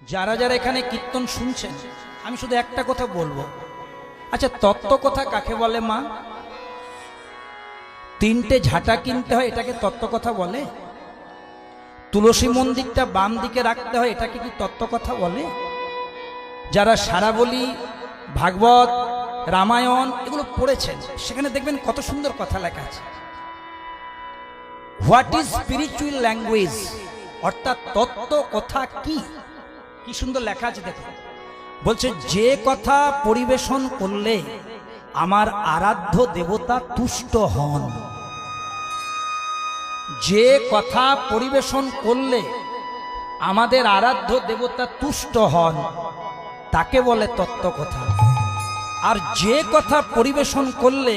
যারা যারা এখানে কীর্তন শুনছেন, আমি শুধু একটা কথা বলব। আচ্ছা তত্ত্ব কথা কাকে বলে মা? তিনটে ঝাঁটা কিনতে হয়, এটাকে তত্ত্ব কথা বলে? তুলসী মন্দিরটা বাম দিকে রাখতে হয়, এটাকে কি তত্ত্ব কথা বলে? যারা সারা বলি ভাগবত, রামায়ণ এগুলো পড়েছেন, সেখানে দেখবেন কত সুন্দর কথা লেখা আছে। হোয়াট ইজ স্পিরিচুয়াল ল্যাঙ্গুয়েজ অর্থাৎ তত্ত্ব কথা কি? কি সুন্দর লেখা আছে দেখো। বলছে, যে কথা পরিবেশন করলে আমার আরাধ্য দেবতা তুষ্ট হন। যে কথা পরিবেশন করলে আমাদের আরাধ্য দেবতা তুষ্ট হন, তাকে বলে তত্ত্ব কথা। আর যে কথা পরিবেশন করলে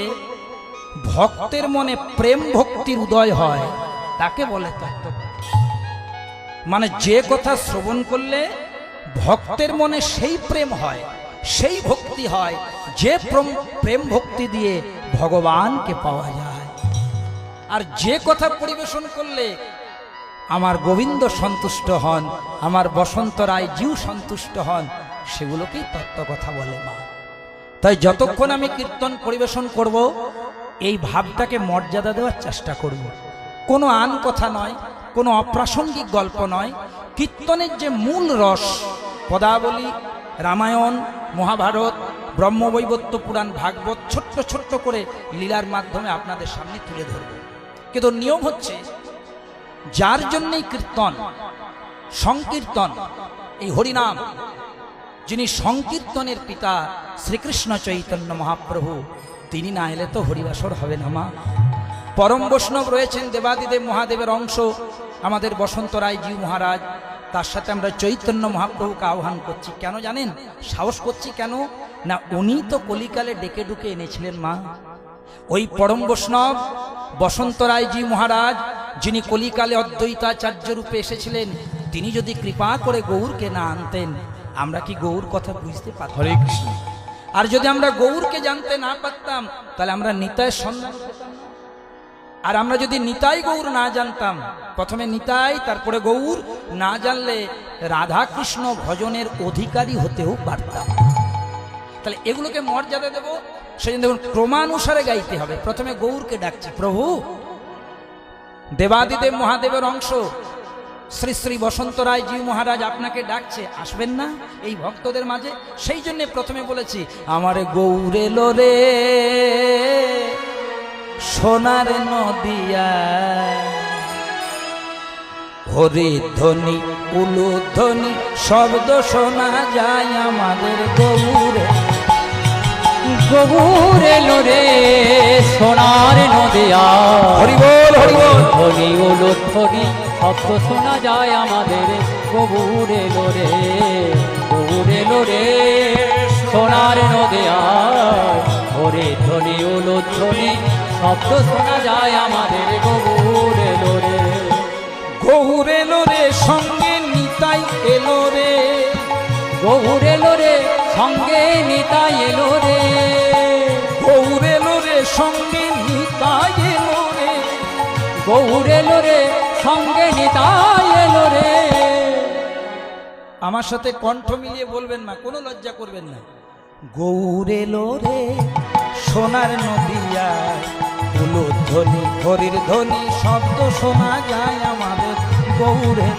ভক্তের মনে প্রেম ভক্তির উদয় হয়, তাকে বলে তত্ত্ব মানে যে কথা শ্রবণ করলে ভক্তের মনে সেই প্রেম হয়, সেই ভক্তি হয়, যে প্রেম- ভক্তি দিয়ে ভগবানকে পাওয়া যায়। আর যে কথা পরিবেশন করলে আমার গোবিন্দ সন্তুষ্ট হন, আমার বসন্ত রায় জিউ সন্তুষ্ট হন, সেগুলোকেই তত্ত্ব কথা বলে মা। তাই যতক্ষণ আমি কীর্তন পরিবেশন করব, এই ভাবটাকে মর্যাদা দেওয়ার চেষ্টা করব। কোনো আন কথা নয় কোনো অপ্রাসঙ্গিক গল্প নয়। কীর্তনের যে মূল রস, পদাবলী, রামায়ণ, মহাভারত ব্রহ্মবৈবত্য পুরাণ, ভাগবত, ছোট্ট ছোট্ট করে লীলার মাধ্যমে আপনাদের সামনে তুলে ধরব। কিন্তু নিয়ম হচ্ছে, যার জন্যই কীর্তন, সংকীর্তন, এই হরিনাম, যিনি সংকীর্তনের পিতা শ্রীকৃষ্ণ চৈতন্য মহাপ্রভু, তিনি না এলে তো হরিবাসর হবে না মা। পরম বৈষ্ণব রয়েছেন দেবাদিদেব মহাদেবের অংশ আমাদের বসন্ত রায় জি মহারাজ। তার সাথে আমরা চৈতন্য মহাপ্রভুকে আহ্বান করছি। কেন জানেন? সাহস করছি কেন? না উনি তো কলিকালে ডেকে ডুকে এনেছিলেন মা। ওই পরম বৈষ্ণব বসন্ত রায়জি মহারাজ যিনি কলিকালে অদ্বৈতাচার্য রূপে এসেছিলেন তিনি যদি কৃপা করে গৌরকে না আনতেন আমরা কি গৌর কথা বুঝতে পারতাম? কৃষ্ণ। আর যদি আমরা গৌরকে জানতে না পারতাম তাহলে আমরা নিতায়ের সন্ধান। আর আমরা যদি নিতাই গৌর না জানতাম, প্রথমে নিতাই, তারপরে গৌর, না জানলে রাধা কৃষ্ণ ভজনের অধিকারী হতেও পারতাম। তাহলে এগুলোকে মর্যাদা দেব? সেদিন দেখুন, ক্রমানুসারে গাইতে হবে। প্রথমে গৌরকে ডাকছি, প্রভু, দেবাদিদেব মহাদেবের অংশ, শ্রী শ্রী বসন্ত রায় জি মহারাজ আপনাকে ডাকছে, আসবেন না এই ভক্তদের মাঝে? সেই জন্য প্রথমে বলেছি, আমার গৌরে রে। সোনার নদিয়া। উলু ধ্বনি, শব্দ শোনা যায় আমাদের গৌরে। গৌরে নরে সোনার নদিয়া। হরি বল। হরি ধ্বনি উলুধ্বনি শব্দ শোনা যায় আমাদের। গবুর এলো রে এলো রে সোনার নদিয়া হরে ধ্বনি উলুধ্বনি শব্দ শোনা যায় আমাদের। গবুর এলো রে। গৌর এলো রে সঙ্গে নিতাই এলো রে। গবুর এলো রে সঙ্গে নিতাই এলো রে। গৌর এলো রে সঙ্গে নিতাই গৌর রে, সঙ্গে এলো রে। আমার সাথে কণ্ঠ মিলিয়ে বলবেন না, কোনো লজ্জা করবেন না। গৌর এলো রে, সোনার নদিয়া উলু ধ্বনি, হরির ধ্বনি, শব্দ শোনা যায় আমাদের গৌরে।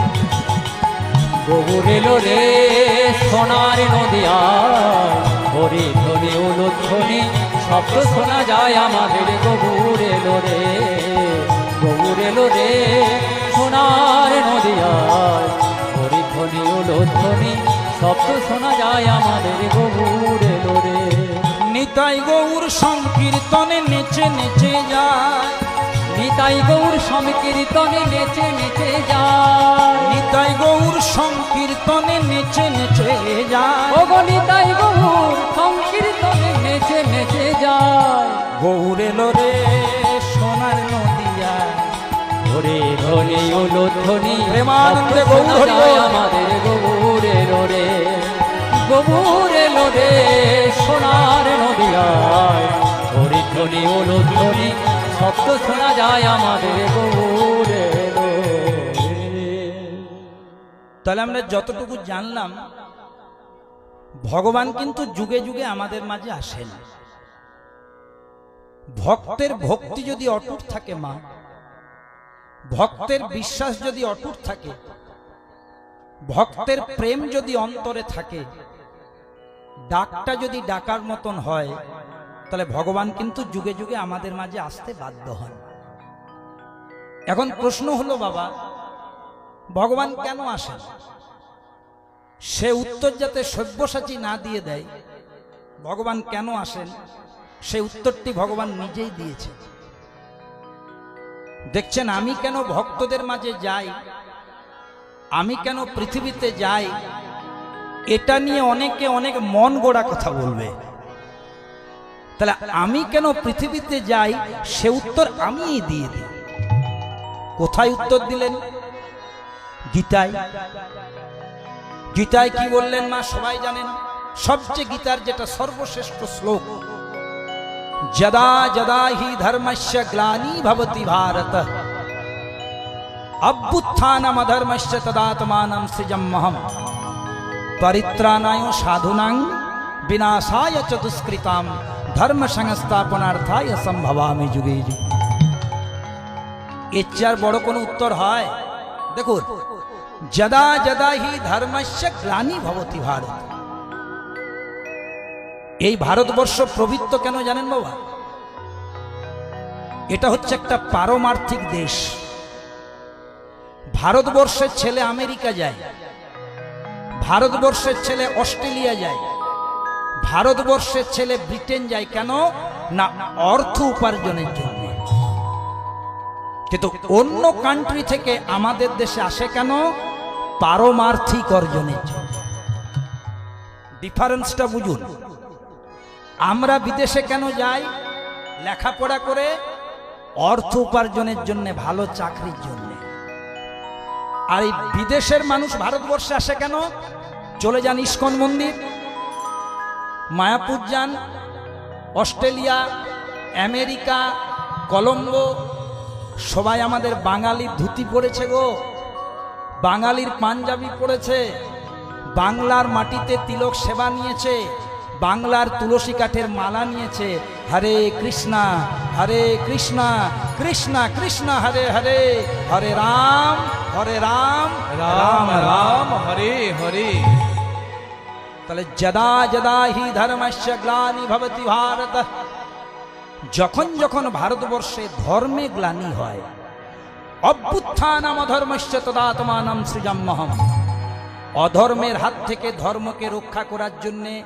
এলো রে, সোনার নদিয়া হরি ধ্বনি উলুধ্বনি শব্দ শোনা যায় আমাদের গবুর এলো রে। এলো রে সোনার নদিয়া হরি ধ্বনি উলুধ্বনি শব্দ শোনা যায় আমাদের গবুর এলো রে। নিতাই গৌর সংকীর্তনে নেচে নেচে যায়। নিতাই গৌর সংকীর্তনে নেচে নেচে যায়। নিতাই গৌর সংকীর্তনে নেচে নেচে যায়। ওগো নিতাই গৌর সংকীর্তনে নেচে নেচে যায়। গৌর এলো রে সোনার নদিয়া ওরে ধ্বনি ওলো ধ্বনি প্রেমানন্দে গৌর হরি আমাদের গবুরে রে গবুরে রে সোনার নদিয়ায় হরি ধ্বনি ওলো ধ্বনি শব্দ শোনা যায় আমাদের গবুরে তাহলে আমরা যতটুকু জানলাম ভগবান কিন্তু যুগে যুগে আমাদের মাঝে আসেন। ভক্তের ভক্তি যদি অটুট থাকে মা ভক্তের বিশ্বাস যদি অটুট থাকে, ভক্তের প্রেম যদি অন্তরে থাকে, ডাকটা যদি ডাকার মতন হয়, তাহলে ভগবান কিন্তু যুগে যুগে আমাদের মাঝে আসতে বাধ্য হন। এখন প্রশ্ন হলো, বাবা, ভগবান কেন আসেন? সে উত্তর যাতে সব্যসাচী না দিয়ে দেয়, ভগবান কেন আসেন? সে উত্তরটি ভগবান নিজেই দিয়েছে দেখছেন, আমি কেন ভক্তদের মাঝে যাই? আমি কেন পৃথিবীতে যাই? এটা নিয়ে অনেকে অনেক মন গোড়া কথা বলবে। তাহলে আমি কেন পৃথিবীতে যাই? সে উত্তর আমিই দিয়ে দিই। কোথায় উত্তর দিলেন? গীতায়। গীতায় কি বললেন মা, সবাই জানেন? সবচেয়ে গীতার যেটা সর্বশ্রেষ্ঠ শ্লোক যদা যদা হি ধর্মস্য গ্লানি ভবতি ভারত অভ্যুত্থানম অধর্মস্য তদাত্মানম সৃজমহম পরিত্রাণায় সাধুনাং বিনাশায় চ দুষ্কৃতাম ধর্ম সংস্থাপনার্থায় সম্ভবামি যুগে যুগে এর চেয়ে আর বড় কোনো উত্তর হয় দেখুন যদা যদা হি ধর্মস্য গ্লানি ভবতি ভারত এই ভারতবর্ষ প্রবৃত্ত কেন জানেন বাবা? এটা হচ্ছে একটা পারমার্থিক দেশ। ভারতবর্ষের ছেলে আমেরিকা যায়, ভারতবর্ষের ছেলে অস্ট্রেলিয়া যায়, ভারতবর্ষের ছেলে ব্রিটেন যায় কেন? না, অর্থ উপার্জনের জন্য। কিন্তু অন্য কান্ট্রি থেকে আমাদের দেশে আসে কেন? পারমার্থিক অর্জনের জন্য। ডিফারেন্সটা বুঝুন। আমরা বিদেশে কেন যাই? লেখাপড়া করে অর্থ উপার্জনের জন্য, ভালো চাকরির জন্য। আর এই বিদেশের মানুষ ভারতবর্ষে আসে কেন? চলে যান ইস্কন মন্দির, মায়াপুর যান, অস্ট্রেলিয়া, আমেরিকা, কলম্বো। সবাই আমাদের বাঙালির ধুতি পড়েছে গো। বাঙালির পাঞ্জাবি পড়েছে বাংলার মাটিতে তিলক সেবা নিয়েছে। বাংলার তুলসী কাঠের মালা নিয়েছে হরে কৃষ্ণা হরে কৃষ্ণা কৃষ্ণা কৃষ্ণা হরে হরে হরে রাম হরে রাম রাম রাম হরে হরে। তাহলে যদা যদা হি ধর্মস্য গ্লানি ভবতি ভারত। যখন যখন ভারতবর্ষে ধর্মে গ্লানি হয় অভ্যুত্থানাম অধর্মস্য তদাত্মানাম সৃজাম্যহম। অধর্মের হাত থেকে ধর্মকে রক্ষা করার জন্যে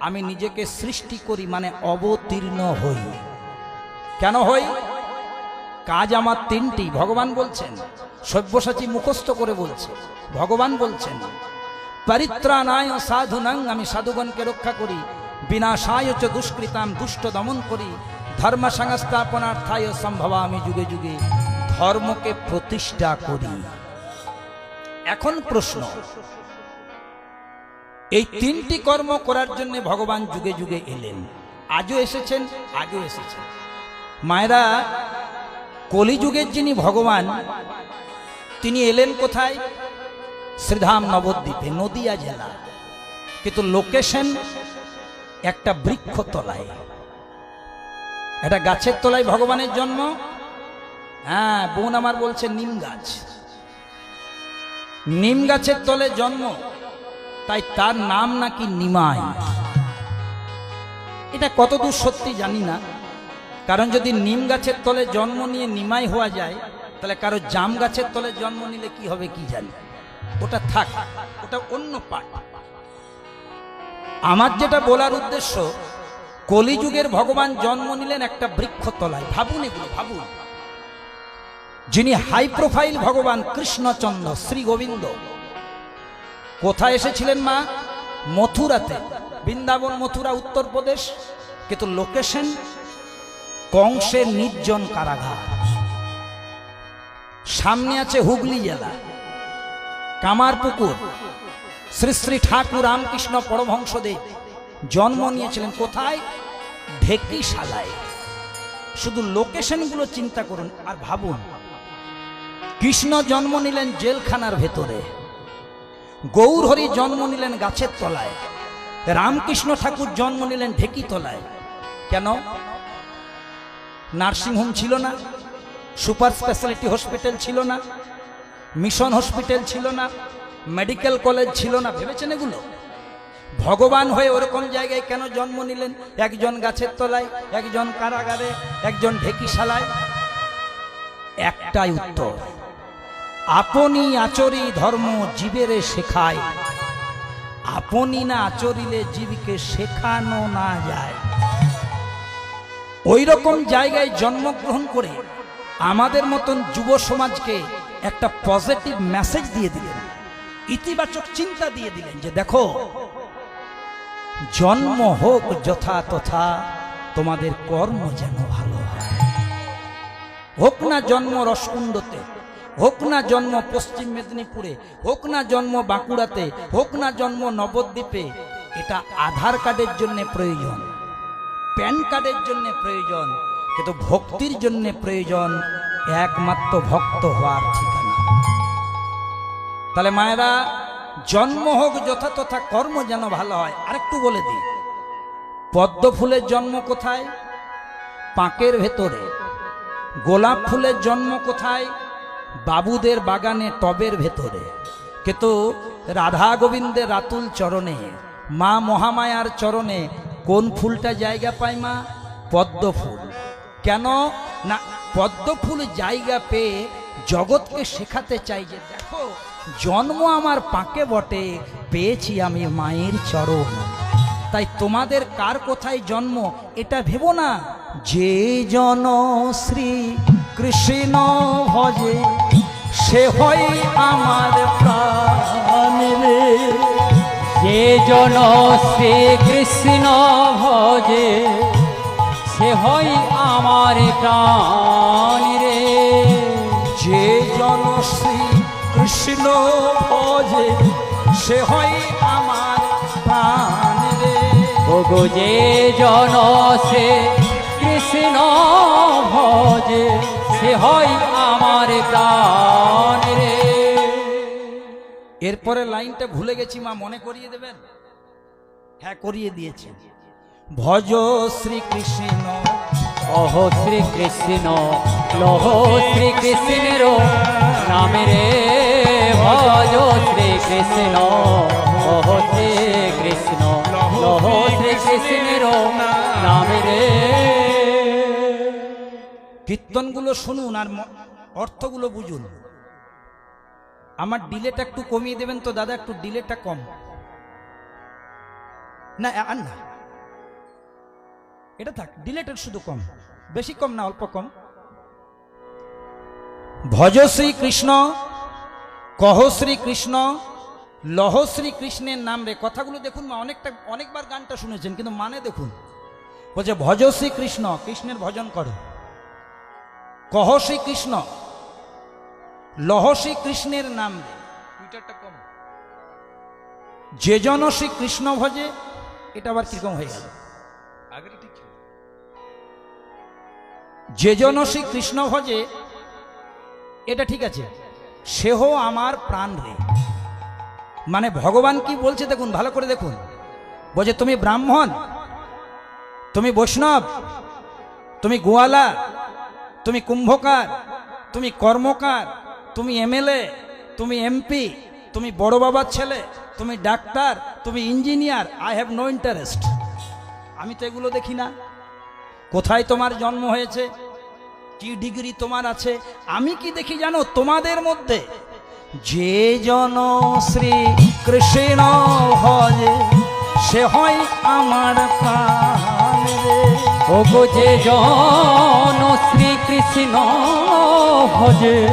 আমি নিজেকে সৃষ্টি করি মানে অবতীর্ণ হই। কেন হই? কাজ আমার তিনটি, ভগবান বলছেন। সব্যসাচী মুখস্থ করে বলছে, ভগবান বলছেন, পরিত্রাণায় সাধুনাং, আমি সাধুগণকে রক্ষা করি, বিনাশায় চ দুষ্কৃতাম, দুষ্ট দমন করি ধর্ম সংস্থাপনার্থায় সম্ভব আমি যুগে যুগে ধর্মকে প্রতিষ্ঠা করি। এখন প্রশ্ন এই তিনটি কর্ম করার জন্য ভগবান যুগে যুগে এলেন। আজও এসেছেন, আগেও এসেছেন। মায়েরা, কলিযুগের যিনি ভগবান, তিনি এলেন কোথায়? শ্রীধাম নবদ্বীপে, নদিয়া জেলা। কিন্তু লোকেশন একটা বৃক্ষ তলায়। একটা গাছের তলায় ভগবানের জন্ম। হ্যাঁ বোন আমার বলছে, নিম গাছ। নিম গাছের তলে জন্ম। তাই তার নাম নাকি নিমাই। এটা কতদূর সত্যি জানি না। কারণ যদি নিম গাছের তলে জন্ম নিয়ে নিমাই হওয়া যায়, তাহলে কারও জাম গাছের তলে জন্ম নিলে কি হবে কি জানি। ওটা থাক, ওটা অন্য পাঠ। আমার যেটা বলার উদ্দেশ্য, কলিযুগের ভগবান জন্ম নিলেন একটা বৃক্ষ তলায়। ভাবুন এগুলো, ভাবুন। যিনি হাই প্রোফাইল ভগবান কৃষ্ণচন্দ্র, শ্রী গোবিন্দ কোথায় এসেছিলেন মা? মথুরাতে। বৃন্দাবন, মথুরা, উত্তরপ্রদেশ। কিন্তু লোকেশন? কংসের নির্জন কারাগার। সামনে আছে হুগলি জেলা। কামারপুকুর। শ্রী শ্রী ঠাকুর রামকৃষ্ণ পরমহংসদেব জন্ম নিয়েছিলেন কোথায়? ঢেকিশালায়। শুধু লোকেশনগুলো চিন্তা করুন আর ভাবুন। কৃষ্ণ জন্ম নিলেন জেলখানার ভেতরে। গৌর হরি জন্ম নিলেন গাছের তলায়। রামকৃষ্ণ ঠাকুর জন্ম নিলেন ঢেকি তলায়। কেন? নার্সিংহোম ছিল না, সুপার স্পেশালিটি হসপিটাল ছিল না, মিশন হসপিটাল ছিল না, মেডিকেল কলেজ ছিল না, ভেবেছেন এগুলো? ভগবান হয়ে ওরকম জায়গায় কেন জন্ম নিলেন? একজন গাছের তলায়, একজন কারাগারে, একজন ঢেকিশালায়? একটাই উত্তর। আপনি আচরি ধর্ম জীবেরে শেখায়। আপনি না আচরিলে জীবকে শেখানো না যায়। ওই রকম জায়গায় জন্মগ্রহণ করে আমাদের মতন যুব সমাজকে একটা পজিটিভ মেসেজ দিয়ে দিলেন। ইতিবাচক চিন্তা দিয়ে দিলেন যে দেখো, জন্ম হোক যথা তথা তোমাদের কর্ম যেন ভালো হয়। হোক না জন্ম রসকুণ্ডতে হোক না জন্ম পশ্চিম মেদিনীপুরে, হোক না জন্ম বাঁকুড়াতে, হোক না জন্ম নবদ্বীপে, এটা আধার কার্ডের জন্য প্রয়োজন, প্যান কার্ডের জন্য প্রয়োজন, কিন্তু ভক্তির জন্য প্রয়োজন, একমাত্র ভক্ত হওয়ার ঠিকানা। তাহলে মায়েরা, জন্ম হোক যথা তথা কর্ম যেন ভালো হয়, আরেকটু বলে দিই। পদ্ম ফুলের জন্ম কোথায়? পাঁকের ভেতরে। গোলাপ ফুলের জন্ম কোথায়? বাবুদের বাগানে টবের ভেতরে। কিন্তু রাধা গোবিন্দের রাতুল চরণে, মা মহামায়ার চরণে, কোন ফুলটা জায়গা পায় মা? পদ্ম ফুল। কেন? না, পদ্ম ফুল জায়গা পেয়ে জগৎকে শেখাতে চাই যে, দেখো, জন্ম আমার পাকে বটে, পেয়েছি আমি মায়ের চরণ। তাই তোমাদের কার কোথায় জন্ম, এটা ভেবো না। যে জন শ্রী কৃষ্ণ ভজে, সে হয় আমার প্রাণ যে জন শ্রীকৃষ্ণ ভজে, সে হয় আমার প্রাণ রে। যে জন শ্রী কৃষ্ণ ভজে, সে হয় আমার প্রাণ রে। ওগো যে জন সে কৃষ্ণ ভজে সে হয় আমার প্রাণ রে। এরপরে লাইনটা ভুলে গেছি মা মনে করিয়ে দেবেন? হ্যাঁ করিয়ে দিয়েছে। ভজ শ্রীকৃষ্ণ অহ শ্রীকৃষ্ণ লহ শ্রীকৃষ্ণের নামে রে। ভজ শ্রীকৃষ্ণ অহ শ্রীকৃষ্ণ লহ শ্রীকৃষ্ণের নামে রে। কীর্তনগুলো শুনুন আর অর্থগুলো বুঝুন। আমার ডিলেটা একটু কমিয়ে দেবেন তো দাদা, একটু ডিলেটা কম। না আর না। এটা থাক ডিলেটা শুধু কম। বেশি কম না, অল্প কম। ভজ শ্রী কৃষ্ণ, কহ শ্রী কৃষ্ণ, লহ শ্রী কৃষ্ণের নাম রে। কথাগুলো দেখুন মা, অনেকটা, অনেকবার গানটা শুনেছেন, কিন্তু মানে দেখুন। বলছে, ভজ শ্রী কৃষ্ণ, কৃষ্ণের ভজন করো। কহ শ্রী কৃষ্ণ লহ শ্রী কৃষ্ণের নাম যে জন শ্রী কৃষ্ণ ভজে এটা আবার কীরকম হয়ে গেল? যে জন শ্রী কৃষ্ণ ভজে এটা ঠিক আছে সেহ আমার প্রাণ রে। মানে ভগবান কি বলছে দেখুন ভালো করে দেখুন। বলছে তুমি ব্রাহ্মণ তুমি বৈষ্ণব তুমি গোয়ালা তুমি কুম্ভকার, তুমি কর্মকার, তুমি এমএলএ, তুমি এমপি, তুমি বড় বাবার ছেলে, তুমি ডাক্তার, তুমি engineer I have no interest আমি তো এগুলো দেখি না। কোথায় তোমার জন্ম হয়েছে? কি ডিগ্রি তোমার আছে? আমি কি দেখি জানো? তোমাদের মধ্যে যে জন শ্রী কৃষ্ণ ভজে সে হয় আমার প্রাণ রে। ওগো যে জন শ্রীকৃষ্ণ ভজে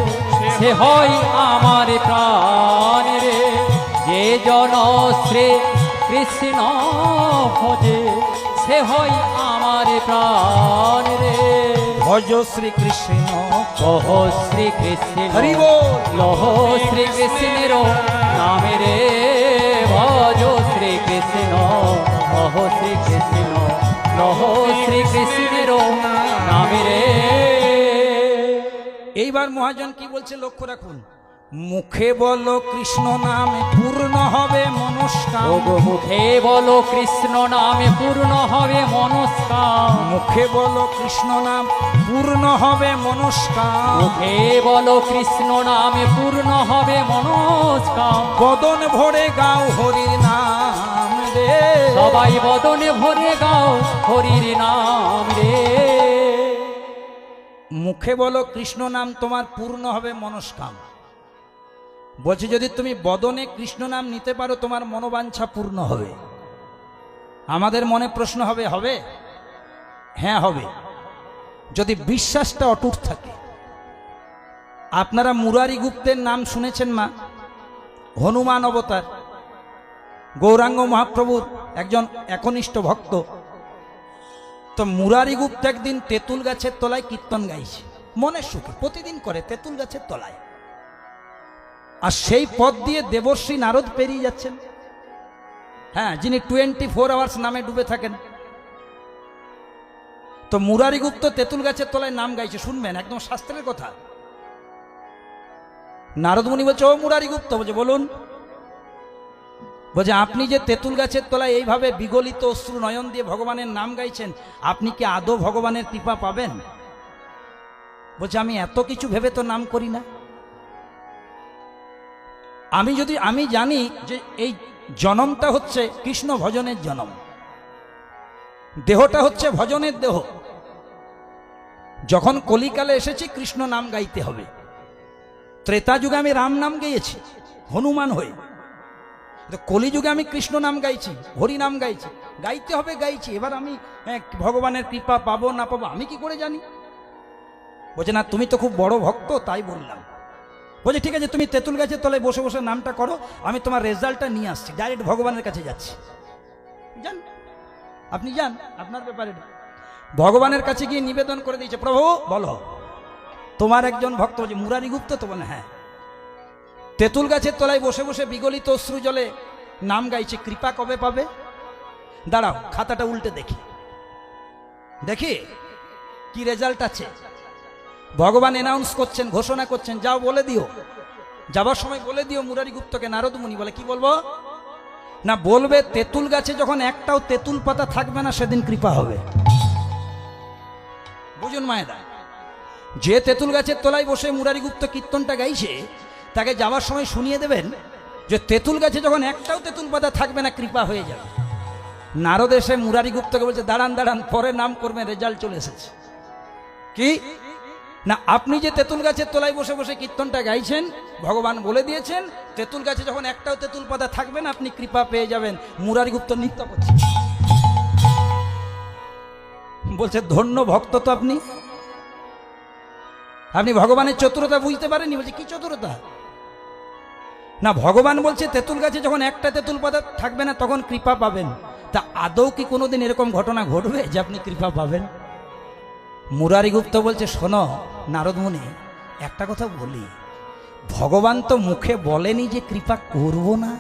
সে হয় আমার প্রাণ রে। যে জন শ্রী কৃষ্ণ ভজে সে হয় আমার প্রাণ রে। ভজ শ্রী কৃষ্ণ। কহ শ্রীকৃষ্ণ হরি বল। লহ শ্রীকৃষ্ণের নামে রে। ভজ শ্রীকৃষ্ণ কহ শ্রীকৃষ্ণ লহ শ্রীকৃষ্ণের নামে রে। এইবার মহাজন কি বলছে লক্ষ্য রাখুন মুখে বলো কৃষ্ণ নাম পূর্ণ হবে মনস্কাম। মুখে বলো কৃষ্ণ নামে পূর্ণ হবে মনস্কাম। মুখে বলো কৃষ্ণ নাম পূর্ণ হবে মনস্কাম। মুখে বলো কৃষ্ণ নামে পূর্ণ হবে মনস্কাম। বদন ভরে গাও হরির নাম। সবাই বদনে ভরে গাও হরির নাম রে। মুখে বলো, কৃষ্ণ নাম তোমার পূর্ণ হবে মনস্কাম। বলছি, যদি তুমি বদনে কৃষ্ণ নাম নিতে পারো, তোমার মনোবাঞ্ছা পূর্ণ হবে। আমাদের মনে প্রশ্ন হবে হবে? হ্যাঁ হবে। যদি বিশ্বাসটা অটুট থাকে। আপনারা মুরারি গুপ্তের নাম শুনেছেন মা? হনুমান অবতার। গৌরাঙ্গ মহাপ্রভুর একজন একনিষ্ঠ ভক্ত। তো মুরারি গুপ্ত একদিন তেঁতুল গাছের তলায় কীর্তন গাইছে। মনের সুখে, প্রতিদিন করে তেঁতুল গাছের তলায়। আর সেই পথ দিয়ে দেবশ্রী নারদ পেরিয়ে যাচ্ছেন। হ্যাঁ যিনি টোয়েন্টি ফোর আওয়ার্স নামে ডুবে থাকেন। তো মুরারি গুপ্ত তেঁতুল গাছের তলায় নাম গাইছে, শুনবেন, একদম শাস্ত্রের কথা। নারদমণি বলছে, ও মুরারি গুপ্ত বলছে, বলুন বলছে, আপনি যে তেঁতুল গাছের তলায় এইভাবে বিগলিত অশ্রু নয়ন দিয়ে ভগবানের নাম গাইছেন, আপনি কি আদৌ ভগবানের কৃপা পাবেন? বলছে, আমি এত কিছু ভেবে তো নাম করি না। আমি যদি, আমি জানি যে এই জনমটা হচ্ছে কৃষ্ণ ভজনের জনম। দেহটা হচ্ছে ভজনের দেহ। যখন কলিকালে এসেছি, কৃষ্ণ নাম গাইতে হবে। ত্রেতা যুগে আমি রাম নাম গেয়েছি, হনুমান হয়ে। তো কলিযুগে আমি কৃষ্ণ নাম গাইছি, হরি নাম গাইছি, গাইতে হবে, গাইছি, এবার আমি ভগবানের কৃপা পাবো, না পাবো, আমি কি করে জানি? বলছে, না, তুমি তো খুব বড় ভক্ত, তাই বললাম। বলছে, ঠিক আছে, তুমি তেঁতুল গাছের তলায় বসে বসে নামটা করো, আমি তোমার রেজাল্টটা নিয়ে আসছি, ডাইরেক্ট ভগবানের কাছে যাচ্ছি। যান, আপনি যান, আপনার ব্যাপারে। ভগবানের কাছে গিয়ে নিবেদন করে দিয়েছে, প্রভু, বলো, তোমার একজন ভক্ত বলছে মুরারি গুপ্ত তো বলে হ্যাঁ তেঁতুল গাছের তলায় বসে বসে বিগলিত অশ্রু জলে নাম গাইছে, কৃপা কবে পাবে? দাঁড়াও, খাতাটা উল্টে দেখি। দেখি, কি রেজাল্ট আছে? ভগবান অ্যানাউন্স করছেন, ঘোষণা করছেন, যাও বলে দিও। যাবার সময় বলে দিও, মুরারি গুপ্তকে নারদ মুনি বলে, কি বলব? না, বলবে, তেঁতুল গাছে যখন একটাও তেঁতুল পাতা থাকবে না, সেদিন কৃপা হবে। বুঝুন মায়েরা, যে তেঁতুল গাছের তলায় বসে মুরারি গুপ্ত কীর্তনটা গাইছে তাকে যাওয়ার সময় শুনিয়ে দেবেন যে তেঁতুল গাছে যখন একটাও তেঁতুল পাতা থাকবে না, কৃপা হয়ে যাবে। নারদ এসে মুরারি গুপ্তকে বলছে, দাঁড়ান দাঁড়ান, পরে নাম করবে রেজাল্ট চলে এসেছে। কি? না, আপনি যে তেঁতুল গাছের তলায় বসে বসে কীর্তনটা গাইছেন, ভগবান বলে দিয়েছেন, তেঁতুল গাছে যখন একটাও তেঁতুল পাতা থাকবে না, আপনি কৃপা পেয়ে যাবেন। মুরারি গুপ্ত নৃত্য করছে। বলছে, ধন্য ভক্ত তো আপনি। আপনি ভগবানের চতুরতা বুঝতে পারেননি? বলছে, কি চতুরতা? না ভগবান বলছে তেঁতুল গাছে যখন একটা তেঁতুল পাতা থাকবে না তখন কৃপা পাবেন। তা আদৌ কি কোনোদিন এরকম ঘটনা ঘটবে যে আপনি কৃপা পাবেন? মুরারি গুপ্ত বলছে শোনো নারদমুনি একটা কথা বলি। ভগবান তো মুখে বলেনি যে কৃপা করব না।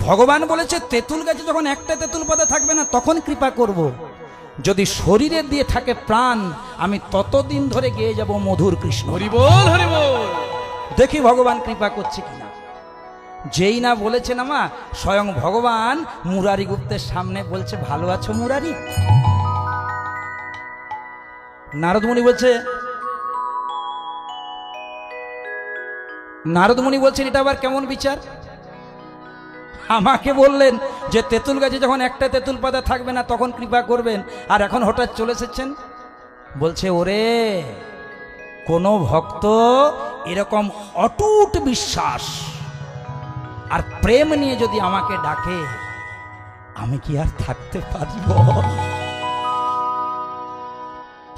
ভগবান বলেছে তেঁতুল গাছে যখন একটা তেঁতুল পাতা থাকবে না তখন কৃপা করব। যদি শরীরে দিয়ে থাকে প্রাণ আমি ততদিন ধরে গেয়ে যাব মধুর কৃষ্ণ। দেখি ভগবান কৃপা করছে কিনা। যেই না বলেছে না মা স্বয়ং ভগবান মুরারি গুপ্তের সামনে বলছে, ভালো আছো মুরারি? নারদমণি বলছে, নারদমণি বলছেন, এটা আবার কেমন বিচার? আমাকে বললেন যে, তেঁতুল গাছে যখন একটা তেঁতুল পাতা থাকবে না, তখন কৃপা করবেন, আর এখন হঠাৎ চলে এসেছেন? বলছে, ওরে, কোনো ভক্ত এরকম অটুট বিশ্বাস আর প্রেম নিয়ে যদি আমাকে ডাকে, আমি কি আর থাকতে পারিব?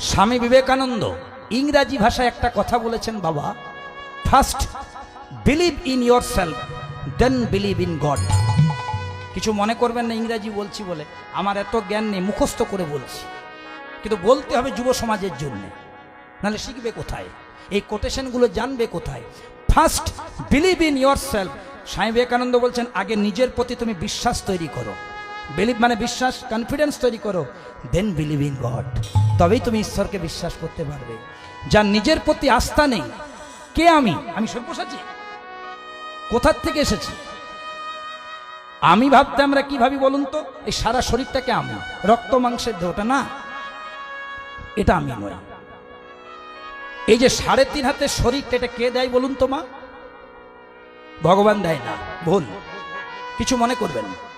স্বামী বিবেকানন্দ, ইংরাজি ভাষায় একটা কথা বলেছেন বাবা first believe in yourself then believe in God কিছু মনে করবেন না ইংরাজি বলছি বলে, আমার এত জ্ঞান নেই, মুখস্থ করে বলছি। কিন্তু বলতে হবে যুব সমাজের জন্যে। নাহলে শিখবে কোথায়? এই কোটেশনগুলো জানবে কোথায়? First believe in yourself Swami Vivekananda বলছেন, আগে নিজের প্রতি তুমি বিশ্বাস তৈরি করো। বিলিভ মানে বিশ্বাস কনফিডেন্স তৈরি করো দেন বিলিভ ইন গড তবেই তুমি ঈশ্বরকে বিশ্বাস করতে পারবে। যার নিজের প্রতি আস্থা নেই, কে আমি? আমি সব্যসাচী। কোথার থেকে এসেছি? আমি ভাবতে আমরা কি ভাবি বলুন তো? এই সারা শরীরটাকে আমি। রক্ত, মাংসের দেহটা না। এটা আমি নয়। এই যে সাড়ে তিন হাতে শরীরটা, এটা কে দেয় বলুন তো মা? ভগবান দেয় না ভুল। কিছু মনে করবেন না।